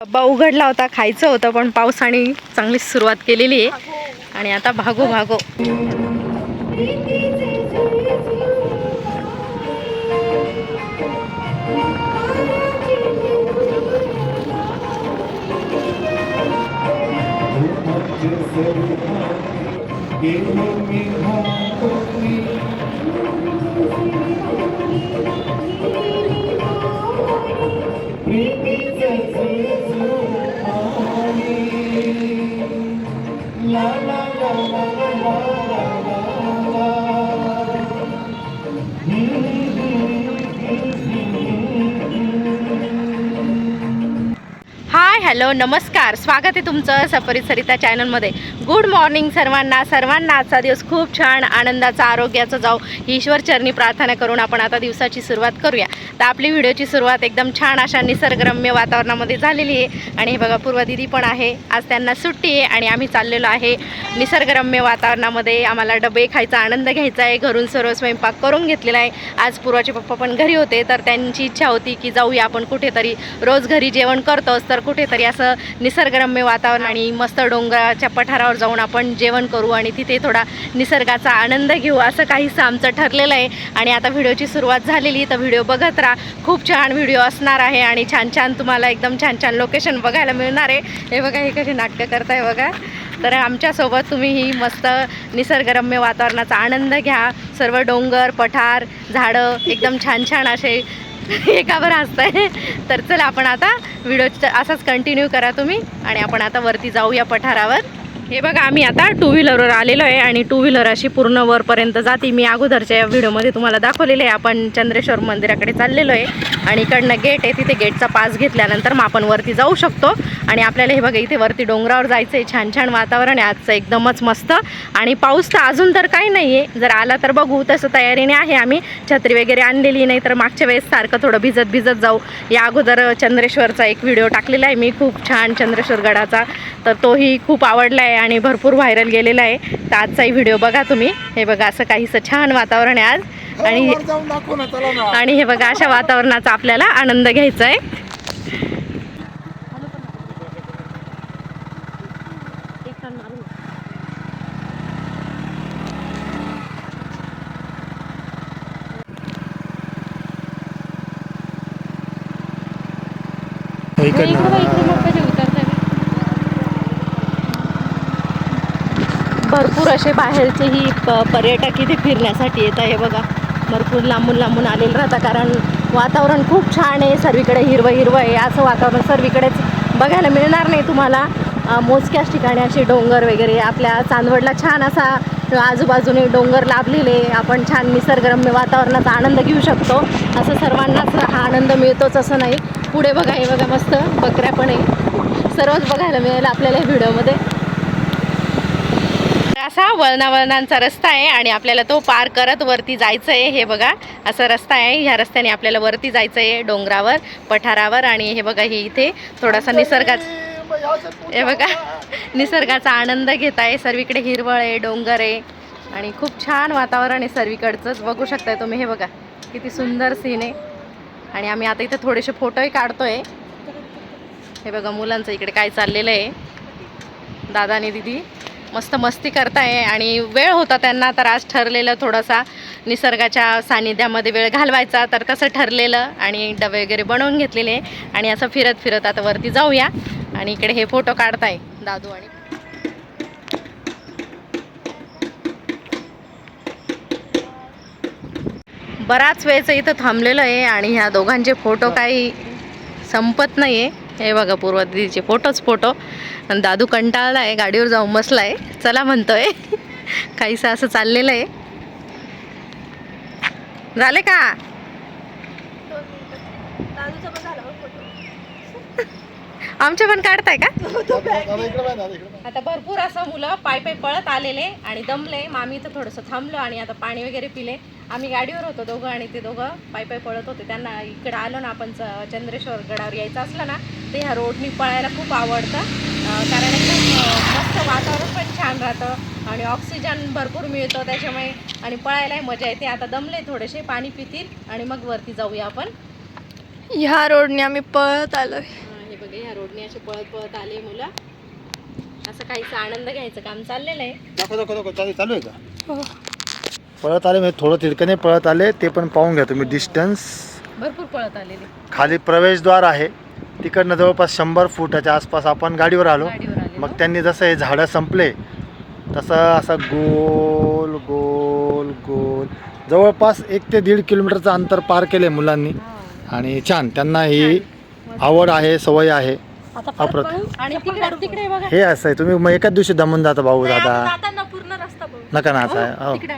डब्बा उघडला होता खायचं होतं पण पावसाने चांगली सुरुवात केलेली आहे. आणि आता भागो भागो. हॅलो नमस्कार. स्वागत आहे तुमचं सफरी सरिता चॅनलमध्ये. गुड मॉर्निंग सर्वांना. सर्वांना आजचा दिवस खूप छान आनंदाचा आरोग्याचा जाऊ ईश्वर चरणी प्रार्थना करून आपण आता दिवसाची सुरुवात करूया. तर आपली व्हिडिओची सुरुवात एकदम छान अशा निसर्गरम्य वातावरणामध्ये झालेली आहे. आणि हे बघा पूर्व दिदी पण आहे. आज त्यांना सुट्टी आहे आणि आम्ही चाललेलो आहे निसर्गरम्य वातावरणामध्ये. आम्हाला डबे खायचा आनंद घ्यायचा आहे. घरून सर्व स्वयंपाक करून घेतलेला आहे. आज पूर्वाचे पप्पा पण घरी होते. तर त्यांची इच्छा होती की जाऊया आपण कुठेतरी. रोज घरी जेवण करतोच तर कुठेतरी असं निसर्गरम्य वातावरण आणि मस्त डोंगराच्या पठारावर जाऊन आपण जेवण करू आणि तिथे थोडा निसर्गाचा आनंद घेऊ असं काहीसं आमचं ठरलेलं आहे. आणि आता व्हिडिओची सुरुवात झालेली तर व्हिडिओ बघत राहा. खूप छान व्हिडिओ असणार आहे आणि छान छान तुम्हाला एकदम छान छान लोकेशन बघायला मिळणार आहे. हे बघा हे कसे नाटकं करताय बघा. तर आमच्यासोबत तुम्ही ही मस्त निसर्गरम्य वातावरणाचा आनंद घ्या. सर्व डोंगर पठार झाडं एकदम छान छान असे एकावर हसताय. तर चला आपण आता व्हिडिओ असाच कंटिन्यू करा तुम्ही आणि आपण आता वरती जाऊया पठारावर. हे बघा आम्ही आता टू व्हीलरवर आलेलो आहे आणि टू व्हीलर अशी पूर्ण वरपर्यंत जाते. मी अगोदरच्या व्हिडिओमध्ये तुम्हाला दाखवलेले आहे. आपण चंद्रेश्वर मंदिराकडे चाललेलो आहे आणि इकडनं गेट आहे. तिथे गेटचा पास घेतल्यानंतर मग आपण वरती जाऊ शकतो. आणि आपल्याला हे बघा इथे वरती डोंगरावर जायचं आहे छान छान वातावरण आहे. आजचं एकदमच मस्त. आणि पाऊस तर अजून तर काही नाही आहे जर आला तर बघू. तसं तयारीने आहे आम्ही. छत्री वगैरे आणलेली नाही तर मागच्या वेळेस सारखं थोडं भिजत भिजत जाऊ. या अगोदर चंद्रेश्वरचा एक व्हिडिओ टाकलेला आहे. मी खूप छान चंद्रेश्वर गडाचा. तर तोही खूप आवडला आहे आणि भरपूर व्हायरल गेलेला आहे. तर आजचाही व्हिडिओ बघा तुम्ही. हे बघा असं काहीसं छान वातावरण आहे आज. आणि आणि हे बघा अशा वातावरणाचा आपल्याला आनंद घ्यायचा आहे भरपूर असे बाहेरचेही प पर्यटक इथे फिरण्यासाठी येत आहे. बघा भरपूर लांबून लांबून आलेलं राहतं. कारण वातावरण खूप छान आहे. सर्वीकडे हिरवं हिरवं आहे. असं वातावरण सर्वीकडेच बघायला मिळणार नाही तुम्हाला. मोजक्याच ठिकाणी असे डोंगर वगैरे. आपल्या चांदवडला छान असा आजूबाजूने डोंगर लाभलेले आपण छान निसर्गरम्य वातावरणाचा आनंद घेऊ शकतो. असं सर्वांनाच हा आनंद मिळतोच असं नाही. पुढे बघा हे बघा मस्त बकऱ्या पण आहे. सर्वच बघायला मिळेल आपल्याला व्हिडिओमध्ये. असा वळणावळणांचा रस्ता आहे आणि आपल्याला तो पार करत वरती जायचं आहे हे बघा असा रस्ता आहे. ह्या रस्त्याने आपल्याला वरती जायचं आहे डोंगरावर पठारावर आणि हे बघा हे इथे थोडासा निसर्गाचा हे बघा निसर्गाचा आनंद घेत आहे. सर्वीकडे हिरवळ आहे डोंगर आहे आणि खूप छान वातावरण आहे सर्वीकडचंच. बघू शकताय तुम्ही हे बघा किती सुंदर सीन आहे. आणि आम्ही आता इथे थोडेसे फोटोही काढतोय. हे बघा मुलांचं इकडे काय चाललेलं आहे. दादा आणि दिदी. मस्त मस्ती करताय आणि वेळ होता त्यांना तर आज ठरलेलं थोडासा निसर्गाच्या सानिध्यामध्ये वेळ घालवायचा तर तसं ठरलेलं आणि डबे वगैरे बनवून घेतलेले आणि असं फिरत फिरत आता वरती जाऊया आणि इकडे हे फोटो काढताय दादू आणि बराच वेळचं इथं थांबलेलं आहे आणि ह्या दोघांचे फोटो काही संपत नाही आहे हे बघा पूर्व दिदीचे फोटोच फोटो आणि दादू कंटाळला आहे गाडीवर जाऊन बसला आहे चला म्हणतोय. काहीसं असं चाललेलं आहे. झाले का? आमचे पण काढताय का? आता भरपूर असं मुलं पाय पाय पळत आलेले आणि दमले. मग आम्ही थोडंसं थांबलो आणि आता पाणी वगैरे पिले. आम्ही गाडीवर होतो दोघं आणि ते दोघं पाय पाय पळत होते. त्यांना इकडं आलो ना आपण च- चंद्रेश्वर गडावर यायचं असलं ना ते ह्या रोडनी पळायला खूप आवडतं. कारण एकदम अं, मस्त वातावरण पण छान राहतं आणि ऑक्सिजन भरपूर मिळतो त्याच्यामुळे आणि पळायलाही मजा येते. आता दमले थोडेसे पाणी पितील आणि मग वरती जाऊया आपण. ह्या रोडने आम्ही पळत आलोय. अं, हे बघ ह्या रोडने असे पळत पळत आले मुलं. असं काहीच आनंद घ्यायचं काम चाललेलं आहे. चालू चालू आहे का? पळत आले म्हणजे थोडं तिडकने पळत आले ते पण पाहून घ्या तुम्ही डिस्टन्स भरपूर पळत आलेले. खाली प्रवेशद्वार आहे. तिकडनं जवळपास शंभर फुटाच्या आसपास आपण गाडीवर आलो. गाडीवर मग त्यांनी जसं हे झाडं संपले तसं असं गोल गोल गोल. जवळपास एक ते दीड किलोमीटरचं अंतर पार केले मुलांनी. आणि छान त्यांना ही आवड आहे सवय आहे. अप्रतिम आणि तिकडे तिकडे बघा. हे असं आहे. तुम्ही मग एकाच दिवशी दमून जाता भाऊ दादा जाताना पूर्ण रस्ता बघ नका ना आहे हो. तिकडे.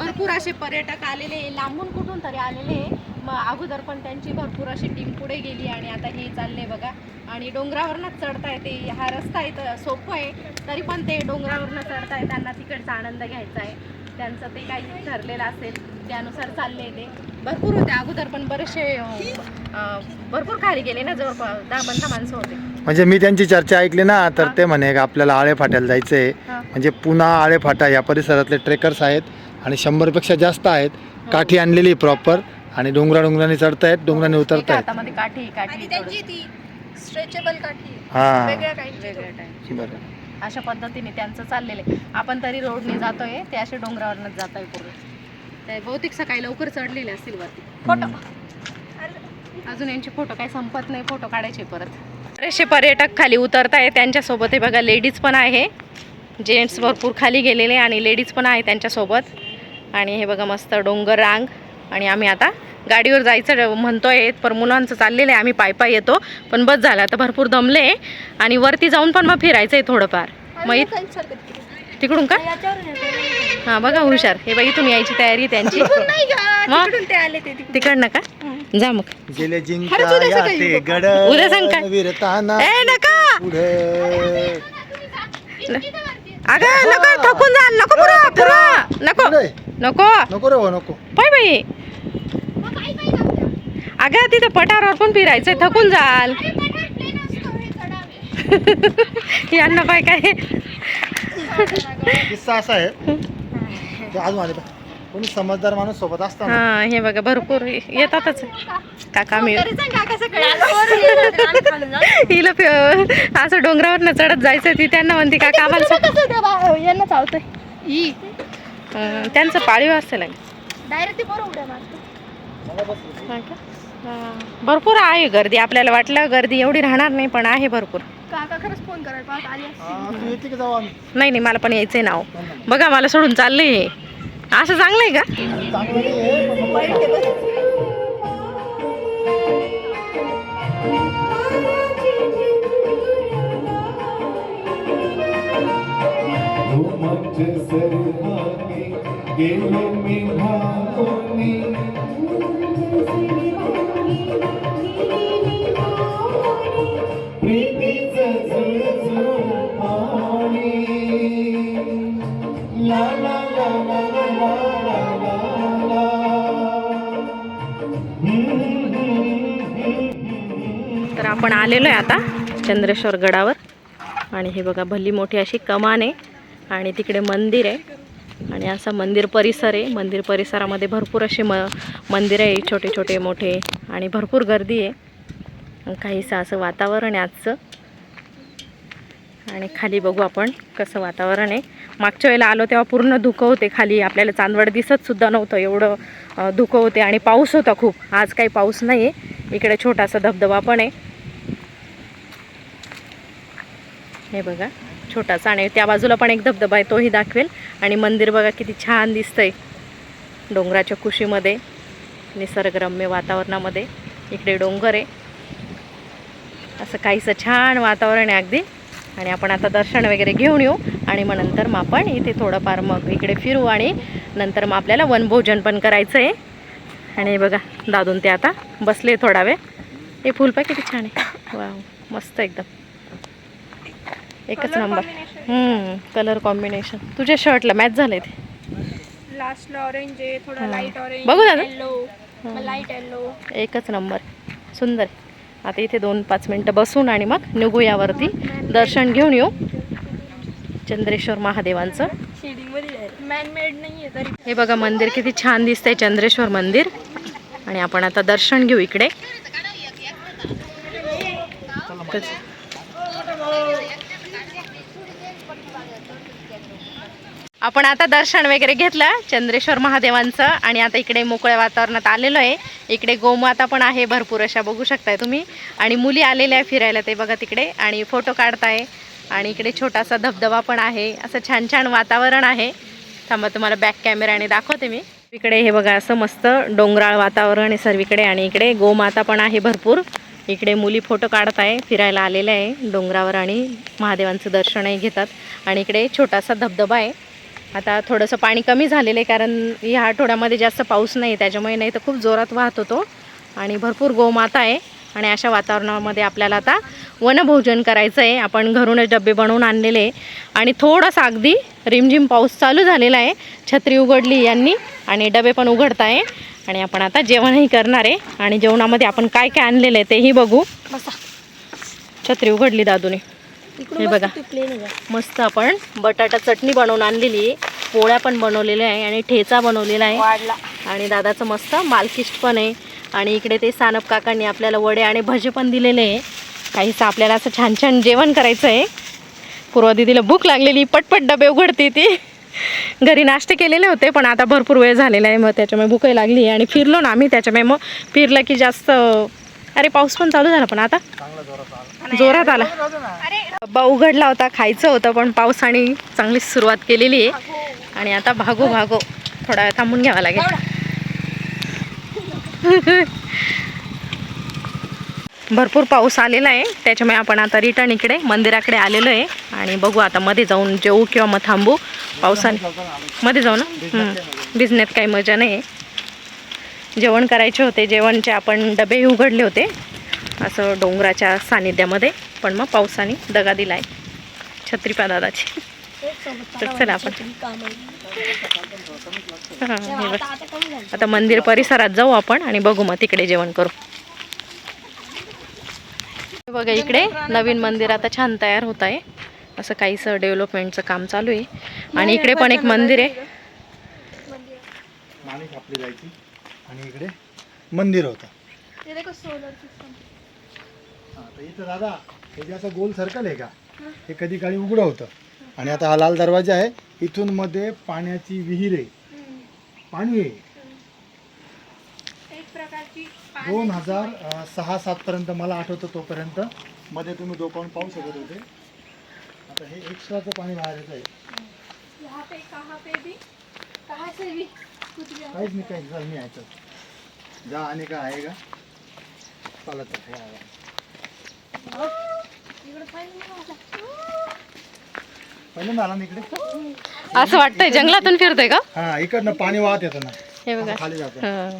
भरपूर असे पर्यटक आलेले लांबून कुठून तरी आलेले. मग अगोदर पण त्यांची भरपूर अशी टीम पुढे गेली आणि आता हे चालले बघा. आणि डोंगरावरनच चढताय ते. हा रस्ता इथं सोपं आहे. तरी पण ते डोंगरावरनं चढताय त्यांना तिकडचा आनंद घ्यायचा आहे. त्यांचं ते काही ठरलेलं असेल त्यानुसार चालले ते. भरपूर होते. अगोदर पण बरेचसे भरपूर खाली गेले ना जवळ दहा पंधरा माणसं होते. म्हणजे मी त्यांची चर्चा ऐकली ना तर ते म्हणे का आपल्याला आळे फाट्याला जायचं आहे हा. म्हणजे पुन्हा आळे फाटा या परिसरातले ट्रेकर्स आहेत आणि शंभरपेक्षा जास्त आहेत. काठी आणलेली प्रॉपर आणि डोंगरा डोंगराने चढतायत डोंगराने एका उतरतायत. हातामध्ये काठी काठी आणि त्यांची ती स्ट्रेचेबल काठी हा. वेगळ्या काही वेगळ्या टाईप बरं. अशा पद्धतीने त्यांचं चाललेलं आहे. आपण तरी रोडने जातोय ते असे डोंगरावरनच जात आहे पूर्ण. ते बहुतेक सकाळी लवकर चढलेले असतील वरती. फोटो. अजून यांचे फोटो काही संपत नाही फोटो काढायचे परत. बरेचसे पर्यटक खाली उतरत आहे त्यांच्यासोबत हे बघा लेडीज पण आहे. जेंट्स भरपूर खाली गेलेले आणि लेडीज पण आहे त्यांच्यासोबत. आणि हे बघा मस्त डोंगर रांग आणि आम्ही आता गाडीवर जायचं म्हणतोय पण मुलांचं चाललेलं आहे आम्ही पाय पाय येतो. पण बस झालं आता भरपूर दमले आणि वरती जाऊन पण मग फिरायचं आहे थोडंफार मग तिकडून का? हां बघा हुशार. हे बघा इथून यायची तयारी त्यांची. का? तिकडून ते आले ते तिकडून. तिकडनं का? जा मग. उद्या सांग काय? नका! पुढे. अगं नको. थकून जा. नको पुरा पुरा. नको. नको. नको रे हो नको. पाय बाई. अगं तिथे पठारावर पण फिरायचंय. थकून जाल. यांना पाय काय? किस्सा असा आहे. ते अजून आले पाय. कोणी समजदार माणूस सोबत असताना. हा हे बघा भरपूर येतातच. काका मी. हिला फि- असं डोंगरावर चढत जायचं ती त्यांना म्हणते काका आम्हाला त्या बा- यांना चावतोय. अं, त्यांचं पाळीव असेल डायरेक्ट ते बरोबर उड्या मारतो. भरपूर आहे गर्दी. आपल्याला वाटलं गर्दी एवढी राहणार नाही पण आहे भरपूर. काका खरंच फोन करायला पाहत आली असती. तू येते की जाऊ आम्ही? नाही नाही मला पण यायचंय नाव. बघा मला सोडून चाललंय हे. असं चांगलंय का? चांगलं नाही आहे, पण मग घुमट सरहाने गेलो मी भावनी तर आपण आलेलो आहे आता चंद्रेश्वर गडावर. आणि हे बघा भली मोठी अशी कमान आहे आणि तिकडे मंदिर आहे. आणि असा मंदिर परिसर आहे. मंदिर परिसरामध्ये भरपूर असे म मंदिर आहे छोटे छोटे मोठे. आणि भरपूर गर्दी आहे. काहीसं असं वातावरण आहे आजचं. आणि खाली बघू आपण कसं वातावरण आहे. मागच्या वेळेला आलो तेव्हा पूर्ण धुकं होते खाली. आपल्याला चांदवड दिसतसुद्धा नव्हतं. एवढं धुकं होते आणि पाऊस होता खूप. आज काही पाऊस नाही आहे इकडे छोटासा धबधबा पण आहे. हे बघा छोटासा. आणि त्या बाजूला पण एक धबधबा आहे तोही दाखवेल. आणि मंदिर बघा किती छान दिसतंय. डोंगराच्या कुशीमध्ये. निसर्गरम्य वातावरणामध्ये. इकडे डोंगर आहे. असं काहीसं छान वातावरण आहे अगदी. आणि आपण आता दर्शन वगैरे घेऊन येऊ. आणि मग नंतर मग आपण इथे थोडंफार मग इकडे फिरू आणि नंतर मग आपल्याला वनभोजन पण करायचं आहे आणि बघा दादून ते आता बसले थोडा वेळ. हे फुल पाय किती छान आहे. वा मस्त एकदम. एकच नंबर कलर कॉम्बिनेशन तुझ्या शर्टला मॅच झाले ते. लास्टला ऑरेंज आहे थोडा. लाइट ऑरेंज बघू दादा. येलो लाइट येलो एकच नंबर. सुंदर. आता इथे दोन पाच मिनटं बसून आणि मग निघू यावरती. दर्शन घेऊन येऊ. चंद्रेश्वर महादेवांचं. हे बघा मंदिर किती छान दिसतंय चंद्रेश्वर मंदिर. आणि आपण आता दर्शन घेऊ इकडे. आपण आता दर्शन वगैरे घेतलं चंद्रेश्वर महादेवांचं आणि आता इकडे मोकळ्या वातावरणात आलेलो आहे. इकडे गोमाता पण आहे भरपूर अशा बघू शकताय तुम्ही. आणि मुली आलेल्या आहे फिरायला ते बघा तिकडे. आणि फोटो काढताय. आणि इकडे छोटासा धबधबा पण आहे. असं छान छान वातावरण आहे. थांबा तुम्हाला बॅक कॅमेराने दाखवते मी. इकडे हे बघा असं मस्त डोंगराळ वातावरण आहे सर्वीकडे. आणि इकडे गोमाता पण आहे भरपूर. इकडे मुली फोटो काढत आहे फिरायला आलेल्या आहे. डोंगरावर आणि महादेवांचं दर्शनही घेतात. आणि इकडे छोटासा धबधबा आहे. आता थोडंसं पाणी कमी झालेलं आहे कारण ह्या आठवड्यामध्ये जास्त पाऊस नाही त्याच्यामुळे नाही तर खूप जोरात वाहत होतो. आणि भरपूर गोमाता आहे. आणि अशा वातावरणामध्ये आपल्याला आता वनभोजन करायचं आहे. आपण घरूनच डबे बनवून आणलेले आहे. आणि थोडासा अगदी रिमझिम पाऊस चालू झालेला आहे. छत्री उघडली यांनी आणि डबे पण उघडत आहे. आणि आपण आता जेवणही करणार आहे. आणि जेवणामध्ये आपण काय काय आणलेलं आहे तेही बघू. बसा. छत्री उघडली दादूने. हे बघा. मस्त आपण बटाटा चटणी बनवून आणलेली पोळ्या पण बनवलेल्या आहे आणि ठेचा बनवलेला आहे. आणि दादाचं मस्त मालकिष्ट पण आहे. आणि इकडे ते सानप काकांनी आपल्याला वडे आणि भजे पण दिलेले आहे. काहीसं आपल्याला असं छान छान जेवण करायचं आहे पूर्वा दिदीला भूक लागलेली पटपट डबे उघडते ती. घरी नाश्ते केलेले होते पण आता भरपूर वेळ झालेला आहे मग त्याच्यामुळे भूकही लागली आणि फिरलो ना आम्ही त्याच्यामुळे मग फिरलं की जास्त अरे पाऊस पण चालू झाला पण आता? जोरात आला. डब्बा उघडला होता खायचं होतं पण पावसाने चांगली सुरुवात केलेली आहे. आणि आता भागो भागो. थोडा वेळ थांबून घ्यावा लागेल. भरपूर पाऊस आलेला आहे. त्याच्यामुळे आपण आता रिटर्न इकडे मंदिराकडे आलेलो आहे. आणि बघू आता मध्ये जाऊन जेवू किंवा मग थांबू. पावसाने मध्ये जाऊ ना? हं. भिजण्यात काही मजा नाही आहे जेवण करायचे होते जेवणचे आपण डबेही उघडले होते असं डोंगराच्या सानिध्यामध्ये. पण मग पावसाने दगा दिला आहे छत्रीपा दादाची. तर चला आपण. आता मंदिर परिसरात जाऊ आपण आणि बघू मग तिकडे जेवण करू. बघा इकडे नवीन मंदिर आता छान तयार होत आहे. असं काहीसं डेव्हलपमेंटचं काम चालू आहे. आणि इकडे पण एक मंदिर आहे. आणि इकडे मंदिर होतं. हा, तर इथं दादा हे जे असं गोल सर्कल आहे का हे. कधी काळी उघडं होतं. आणि आता हा लाल दरवाजा आहे इथून मध्ये पाण्याची विहीर आहे. पाणी आहे. एक प्रकारची दोन हजार सहा सात पर्यंत मला आठवतं तोपर्यंत. मध्ये तुम्ही डोकावून पाहू शकत होते. आता हे एक्स्ट्राचं पाणी बाहेर येत आहे यहाँ पे कहाँ पे भी कहाँ से भी कुछ भी काहीच नाही काहीच झालं नाही ऐकत जा आणि का आहे का चालत आहे. वा, वा. इकडे ना असं वाटतंय जंगलातून फिरतोय का हा इकडनं पाणी वाहत येतं ना हे बघा खाली जातं हां. हा.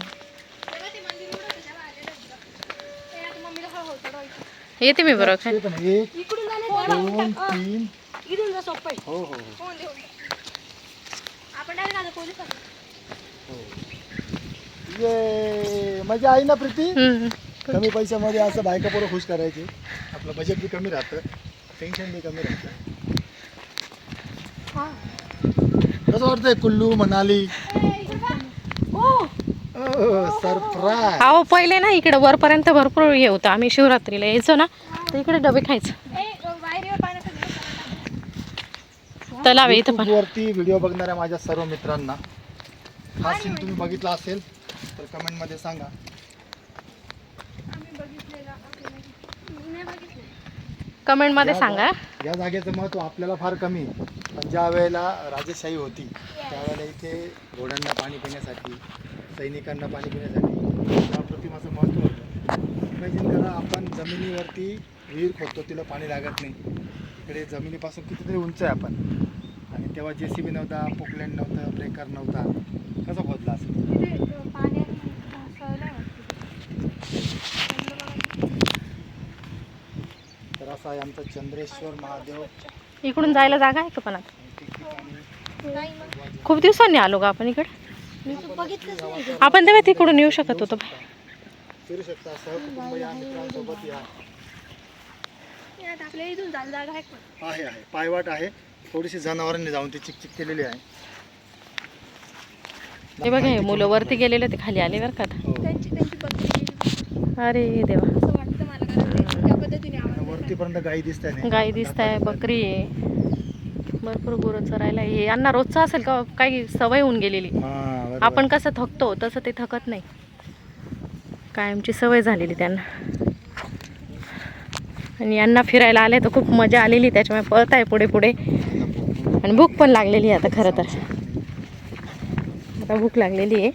येते मी बरोबर एक इकडून जाणे दोन तीन इकडून जा सोपं आहे. हो हो हो फोन देऊ आपण डायरेक्ट आता पोलिसात ये मजा आहे ना प्रीती. कमी पैशामध्ये असं बायका पोरं खुश करायचे. आपलं बजेट बी कमी राहतं. टेन्शन बी कमी राहतं. कसं वाटतंय कुल्लू मनाली? सरप्राईज अहो पहिले ना इकडे वरपर्यंत भरपूर हे होतं. आम्ही शिवरात्रीला यायचो ना तर इकडे डबे खायचं. तलाव आहे इथं पण वरती व्हिडिओ बघणाऱ्या माझ्या सर्व मित्रांना हा सीन तुम्ही बघितला असेल तर कमेंटमध्ये सांगा. आम्ही बघितलेला आपल्याला नाही बघितलं. कमेंटमध्ये सांगा. या जागेचं महत्त्व आपल्याला फार कमी आहे. पण ज्या वेळेला राजेशाही होती त्यावेळेला इथे घोड्यांना पाणी पिण्यासाठी सैनिकांना पाणी पिण्यासाठी या प्रतिमाचं महत्त्व होतं. इमॅजिन करा आपण जमिनीवरती विहीर खोदतो तिला पाणी लागत नाही. इकडे जमिनीपासून कितीतरी उंच आहे आपण. आणि तेव्हा जे सी बी नव्हता पोकलँड नव्हतं ब्रेकर नव्हता. कसं खोदला असेल तिथे अं, पाण्यात ढासळलं वाटतं. तर असा आहे आमचा चंद्रेश्वर महादेव. इकडून जायला जागा आहे का पण आता? खूप दिवसांनी आलो का आपण इकडे. आपण तेव्हा तिकडून येऊ शकत होतो फिरू शकता सहकुटुंब या मित्रांसोबत या. हे आता आपल्या इथून जायला जागा आहे आहे आहे. पायवाट आहे. थोडीशी जनावरांनी जाऊन ती चिकचिक केलेली आहे. हे बघा हे मुलं वरती गेलेले ते खाली आले बरं का आता. हो. त्यांची अरे देवा असं वाटतं मला कारण ते त्या पद्धतीने आवाज गाई दिसत आहे. गाई दिसत आहे बकरी आहे. भरपूर गुरं चरायला. हे यांना रोजचं असेल का? काही सवय होऊन गेलेली. आपण कसं थकतो तसं ते थकत नाही. कायमची सवय झालेली त्यांना. आणि यांना फिरायला आले तर खूप मजा आलेली त्याच्यामुळे पळत आहे पुढे पुढे. आणि भूक पण लागलेली आहे आता खरं तर. आता भूक लागलेली आहे.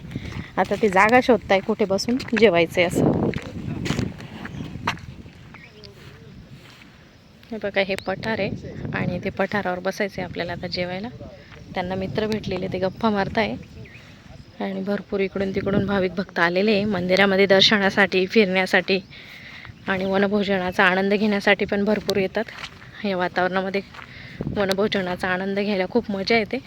आता ती जागा शोधताय कुठे बसून? जेवायचं आहे असं. हे बघा हे पठार आहे. आणि ते पठारावर बसायचं आहे आपल्याला आता जेवायला. त्यांना मित्र भेटलेले ते गप्पा मारताय. आणि भरपूर इकडून तिकडून भाविक भक्त आलेले आहे. मंदिरामध्ये दर्शनासाठी फिरण्यासाठी आणि वनभोजनाचा आनंद घेण्यासाठी पण भरपूर येतात. या वातावरणामध्ये वनभोजनाचा आनंद घ्यायला खूप मजा येते.